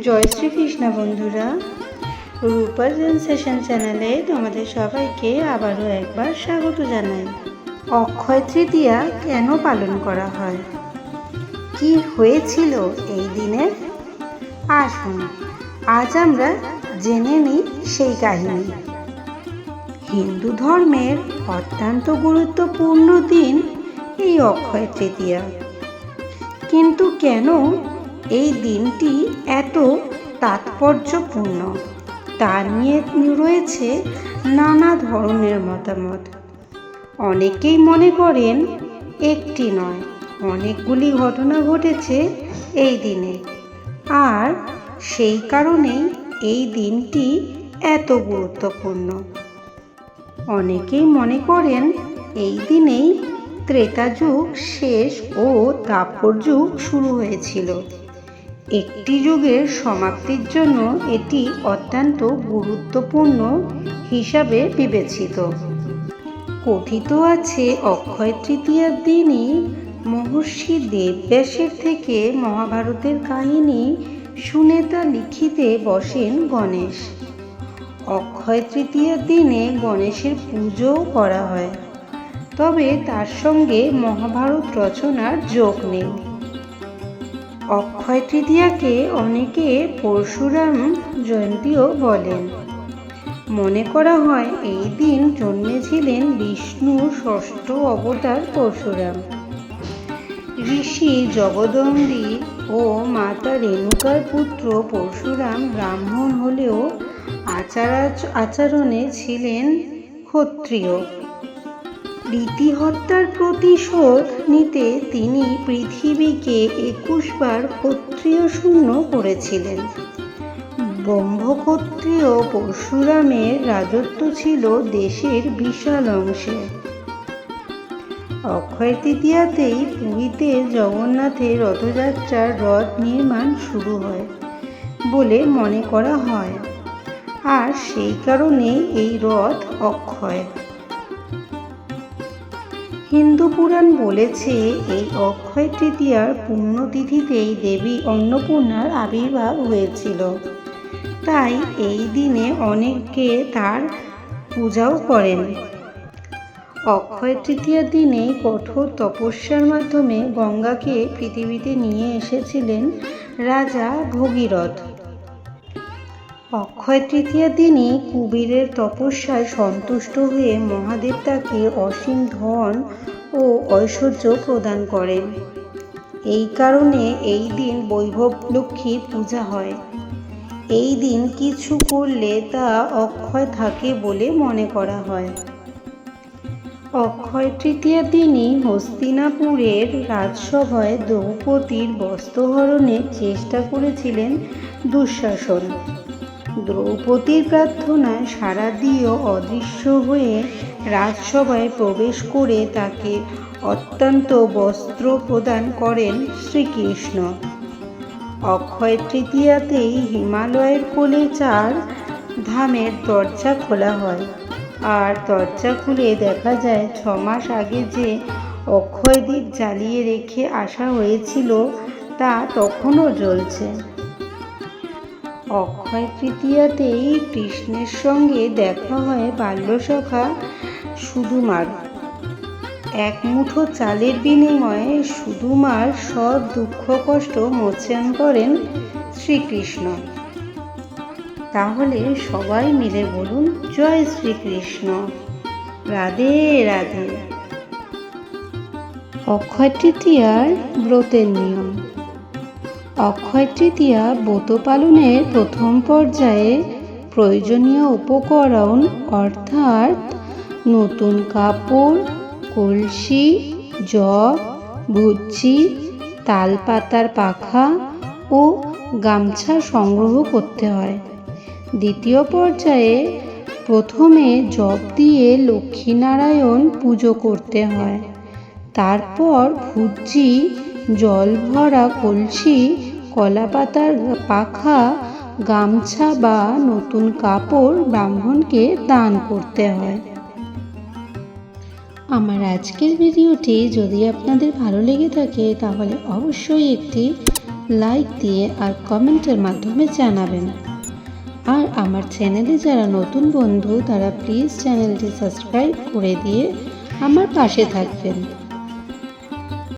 জয় শ্রীকৃষ্ণ বন্ধুরা। রূপা সেশন চ্যানেলে তোমাদের সবাইকে আবারও একবার স্বাগত জানাই। অক্ষয় তৃতীয়া কেন পালন করা হয়? কি হয়েছিল এই দিনে? আসুন, আজ আমরা জেনে নিই সেই কাহিনী। হিন্দু ধর্মের অত্যন্ত গুরুত্বপূর্ণ দিন এই অক্ষয় তৃতীয়া। কিন্তু কেন এই দিনটি এত তাৎপর্যপূর্ণ। তা নিয়ে রয়েছে নানা ধরনের মতামত। অনেকেই মনে করেন, একটি নয়, অনেকগুলি ঘটনা ঘটেছে এই দিনে। আর সেই কারণেই এই দিনটি এত গুরুত্বপূর্ণ। অনেকেই মনে করেন, এই দিনেই ত্রেতা যুগ শেষ ও দাপর যুগ শুরু হয়েছিল। একটি যুগের সমাপ্তির জন্য এটি অত্যন্ত গুরুত্বপূর্ণ হিসাবে বিবেচিত। কথিত আছে, অক্ষয় তৃতীয়ার দিনই মহর্ষি দেবব্যাসের থেকে মহাভারতের কাহিনী শুনে তা লিখিতে বসেন গণেশ। অক্ষয় তৃতীয়ার দিনে গণেশের পুজোও করা হয়। তবে তার সঙ্গে মহাভারত রচনার যোগ নেই। অক্ষয় তৃতীয়াকে অনেকে পরশুরাম জয়ন্তীও বলেন। মনে করা হয় এই দিন জন্মেছিলেন বিষ্ণুর ষষ্ঠ অবতার পরশুরাম। ঋষি জগদম্বী ও মাতা রেণুকার পুত্র পরশুরাম ব্রাহ্মণ হলেও আচার আচরণে ছিলেন ক্ষত্রিয়। রীতি হত্যার প্রতিশোধ নিতে তিনি পৃথিবীকে একুশবার ক্ষত্রিয় শূন্য করেছিলেন। ব্রহ্মক্ষত্রিয় পরশুরামের রাজত্ব ছিল দেশের বিশাল অংশে। অক্ষয় তৃতীয়াতেই পুরীতে জগন্নাথের রথযাত্রার রথ নির্মাণ শুরু হয় বলে মনে করা হয়। আর সেই কারণে এই রথ অক্ষয়। হিন্দু পুরাণ বলেছে, এই অক্ষয় তৃতীয়ার পুণ্যতিথিতেই দেবী অন্নপূর্ণার আবির্ভাব হয়েছিল। তাই এই দিনে অনেকে তার পূজাও করেন। অক্ষয় তৃতীয়ার দিনে কঠোর তপস্যার মাধ্যমে গঙ্গাকে পৃথিবীতে নিয়ে এসেছিলেন রাজা ভগীরথ। অক্ষয় তৃতীয়ার দিনই কুবেরের তপস্যায় সন্তুষ্ট হয়ে মহাদেব তাকে অসীম ধন ও ঐশ্বর্য প্রদান করেন। এই কারণে এই দিন বৈভব লক্ষ্মীর পূজা হয়। এই দিন কিছু করলে তা অক্ষয় থাকে বলে মনে করা হয়। অক্ষয় তৃতীয়ার দিনই হস্তিনাপুরের রাজসভায় দ্রৌপদীর বস্ত্রহরণের চেষ্টা করেছিলেন দুঃশাসন। দ্রৌপদীর প্রার্থনায় সারা দিয়েও অদৃশ্য হয়ে রাজসভায় প্রবেশ করে তাকে অত্যন্ত বস্ত্র প্রদান করেন শ্রীকৃষ্ণ। অক্ষয় তৃতীয়াতেই হিমালয়ের কোলে চার ধামের দরজা খোলা হয়। আর দরজা খুলে দেখা যায়, ছ মাস আগে যে অক্ষয় দ্বীপ জ্বালিয়ে রেখে আসা হয়েছিল, তা তখনও জ্বলছে। অক্ষয় তৃতীয়াতেই কৃষ্ণের সঙ্গে দেখা হয় বাল্যসখা সুদুমার এক মুঠো চালের বিনিময়ে সুদুমার সব দুঃখ কষ্ট মোচন করেন শ্রীকৃষ্ণ। তাহলে সবাই মিলে বলুন, জয় শ্রীকৃষ্ণ। রাধে রাধে। অক্ষয় তৃতীয়ার ব্রতের নিয়ম। অক্ষয় তৃতীয়া ব্রত পালনের প্রথম পর্যায়ে প্রয়োজনীয় উপকরণ অর্থাৎ নতুন কাপড়, কলসি জগ ভুচি, তালপাতার পাখা ও গামছা সংগ্রহ করতে হয়। দ্বিতীয় পর্যায়ে প্রথমে জপ দিয়ে লক্ষ্মীনারায়ণ পুজো করতে হয়। তারপর ভুজি জল ভরা কলসি, কলাপাতার পাখা, গামছা বা নতুন কাপড় ব্রাহ্মণকে দান করতে হয়। আমার আজকের ভিডিওটি যদি আপনাদের ভালো লেগে থাকে, তাহলে অবশ্যই একটি লাইক দিয়ে আর কমেন্টের মাধ্যমে জানাবেন। আর আমার চ্যানেলে যারা নতুন বন্ধু, তারা প্লিজ চ্যানেলটি সাবস্ক্রাইব করে দিয়ে আমার পাশে থাকবেন।